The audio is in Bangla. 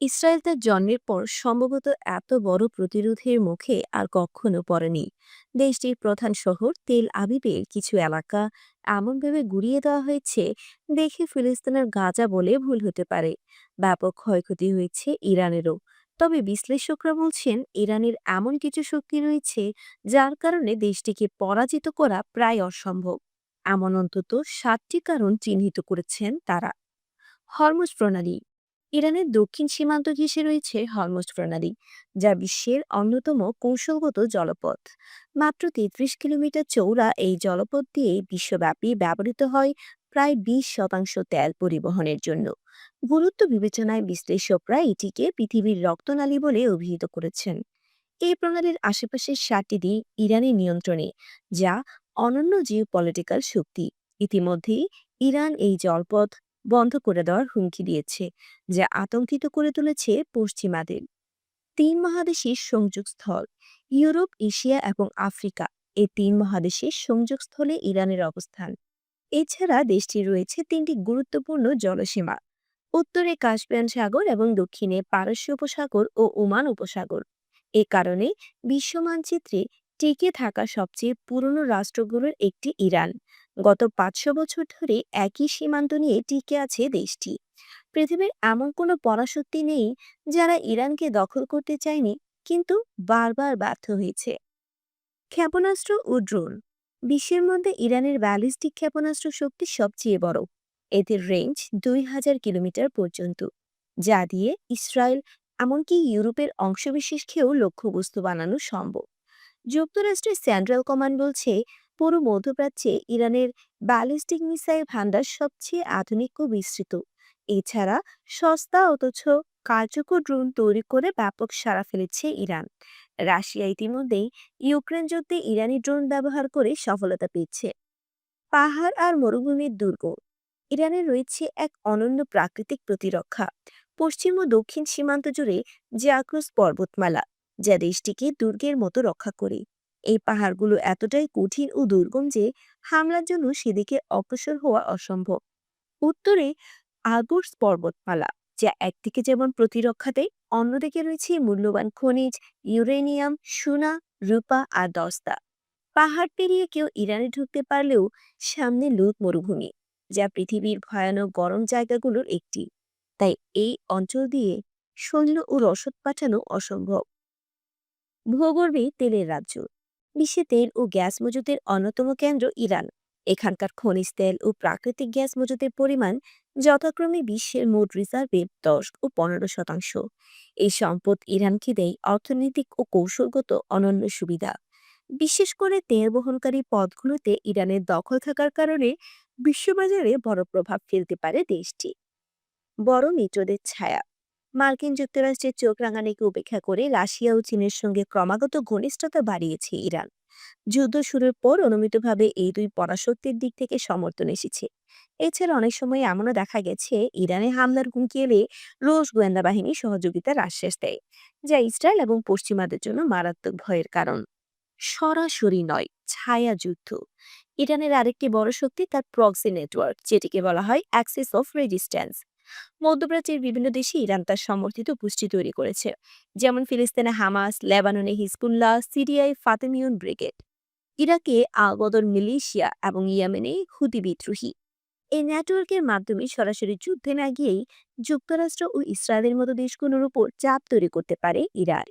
ইসরায়েল তার জন্মের পর সম্ভবত এত বড় প্রতিরোধের মুখে আর কখনো পড়েনি। দেশটির প্রধান শহর তেল আবিবের কিছু এলাকা এমনভাবে গুড়িয়ে দেওয়া হয়েছে, দেখে ফিলিস্তিনের গাজা বলে ভুল হতে পারে। ব্যাপক ক্ষয়ক্ষতি হয়েছে ইরানেরও। তবে বিশ্লেষকরা বলছেন, ইরানের এমন কিছু শক্তি রয়েছে যার কারণে দেশটিকে পরাজিত করা প্রায় অসম্ভব। এমন অন্তত সাতটি কারণ চিহ্নিত করেছেন তারা। হরমুজ প্রণালী ইরানের দক্ষিণ সীমান্ত ঘেঁষে রয়েছে হরমুজ প্রণালী, যা বিশ্বের অন্যতম কৌশলগত জলপথ। মাত্র তেত্রিশ কিলোমিটার চৌড়া এই জলপথ দিয়ে বিশ্বব্যাপী ব্যবহৃত হয় প্রায় বিশ শতাংশ তেল পরিবহনের জন্য। গুরুত্ব বিবেচনায় বিশ্লেষকরা এটিকে পৃথিবীর রক্তনালী বলে অভিহিত করেছেন। এই প্রণালীর আশেপাশের সাতটি দ্বীপ ইরানের নিয়ন্ত্রণে, যা অনন্য জিও পলিটিক্যাল শক্তি। ইতিমধ্যেই ইরান এই জলপথ বন্ধ করে দেওয়ার হুমকি দিয়েছে, যা আতঙ্কিত করে তুলেছে পশ্চিমাদের। তিন মহাদেশের সংযোগস্থল, ইউরোপ, এশিয়া এবং আফ্রিকা এই তিন মহাদেশের সংযোগস্থলে ইরানের অবস্থান। এছাড়া দেশটির রয়েছে তিনটি গুরুত্বপূর্ণ জলসীমা, উত্তরে কাস্পিয়ান সাগর এবং দক্ষিণে পারস্য উপসাগর ও ওমান উপসাগর। এ কারণে বিশ্ব মানচিত্রে টিকে থাকা সবচেয়ে পুরনো রাষ্ট্রগুলোর একটি ইরান গত পাঁচশো বছর ধরে একই সীমান্ত নিয়ে টিকে আছে দেশটি। পৃথিবীর এমন কোনো পরাশক্তি নেই যারা ইরানকে দখল করতে চায়নি, কিন্তু বারবার ব্যর্থ হয়েছে। ক্ষেপণাস্ত্র ও ড্রোন। বিশ্বের মধ্যে ইরানের ব্যালিস্টিক ক্ষেপণাস্ত্র শক্তি সবচেয়ে বড়। এদের রেঞ্জ দুই হাজার কিলোমিটার পর্যন্ত, যা দিয়ে ইসরায়েল, এমনকি ইউরোপের অংশবিশেষকেও লক্ষ্যবস্তু বানানো সম্ভব। যুক্তরাষ্ট্রের সেন্ট্রাল কমান্ড বলছে পুরো মধ্যপ্রাচ্যে ইরানের ব্যালিস্টিক মিসাইল ভান্ডার সবচেয়ে আধুনিক ও বিস্তৃত। এছাড়া সস্তা অথচ কার্যকর ড্রোন তৈরি করে ব্যাপক সাড়া ফেলেছে ইরান। রাশিয়া ইতিমধ্যেই ইউক্রেন যুদ্ধে ইরানি ড্রোন ব্যবহার করে সফলতা পেয়েছে। পাহাড় আর মরুভূমির দুর্গ। ইরানের রয়েছে এক অনন্য প্রাকৃতিক প্রতিরক্ষা। পশ্চিম ও দক্ষিণ সীমান্ত জুড়ে জাক্রুস পর্বতমালা, যা দেশটিকে দুর্গের মতো রক্ষা করে। এই পাহাড়গুলো এতটাই কঠিন ও দুর্গম যে হামলার জন্য সেদিকে অগ্রসর হওয়া অসম্ভব। উত্তরে আগর্স পর্বতমালা, যা একদিকে যেমন প্রতিরক্ষা দেয় অন্যদিকে রয়েছে মূল্যবান খনিজ, ইউরেনিয়াম, সোনা, রূপা আর দস্তা। পাহাড় পেরিয়ে কেউ ইরানে ঢুকতে পারলেও সামনে লুত মরুভূমি, যা পৃথিবীর ভয়ানক গরম জায়গাগুলোর একটি। তাই এই অঞ্চল দিয়ে সৈন্য ও রসদ পাঠানো অসম্ভব। ভূগর্ভে তেলের রাজ্য বিশ্বে তেল ও গ্যাস মজুতের অন্যতম কেন্দ্র ইরান। এখানকার খনিজ তেল ও প্রাকৃতিক গ্যাস মজুতের পরিমাণ যথাক্রমে বিশ্বের মোট রিজার্ভের দশ ও পনেরো শতাংশ। এই সম্পদ ইরানকে দেয় অর্থনৈতিক ও কৌশলগত অনন্য সুবিধা। বিশেষ করে তেল বহনকারী পথগুলোতে ইরানের দখল থাকার কারণে বিশ্ববাজারে বড় প্রভাব ফেলতে পারে দেশটি। বড় মিত্রদের ছায়া। মার্কিন যুক্তরাষ্ট্রের চোখ রাঙানিকে উপেক্ষা করে রাশিয়া ও চীনের সঙ্গে ক্রমাগত ঘনিষ্ঠতা বাড়িয়েছে ইরান। যুদ্ধ শুরুর পর অনুমিতভাবে এই দুই পরাশক্তির দিক থেকে সমর্থন এসেছে। এছাড়া অনেক সময় এমনও দেখা গেছে, ইরানে হামলার হুমকি এলে রুশ গোয়েন্দা বাহিনী সহযোগিতার আশ্বাস দেয়, যা ইসরায়েল এবং পশ্চিমাদের জন্য মারাত্মক ভয়ের কারণ। সরাসরি নয়, ছায়া যুদ্ধ। ইরানের আরেকটি বড় শক্তি তার প্রক্সি নেটওয়ার্ক, যেটিকে বলা হয় অ্যাক্সিস অফ রেজিস্ট্যান্স। মধ্যপ্রাচ্যের বিভিন্ন দেশে ইরান তার সমর্থিত গোষ্ঠী তৈরি করেছে। যেমন ফিলিস্তিনে হামাস, লেবাননে হিজবুল্লাহ, সিরিয়ায় ফাতেমিউন ব্রিগেড। ইরাকে আগদর মিলিশিয়া এবং ইয়ামেনে হুতি বিদ্রোহী। এই নেটওয়ার্কের মাধ্যমে সরাসরি যুদ্ধে না গিয়েই যুক্তরাষ্ট্র ও ইসরায়েলের মতো দেশগুলোর উপর চাপ তৈরি করতে পারে ইরান।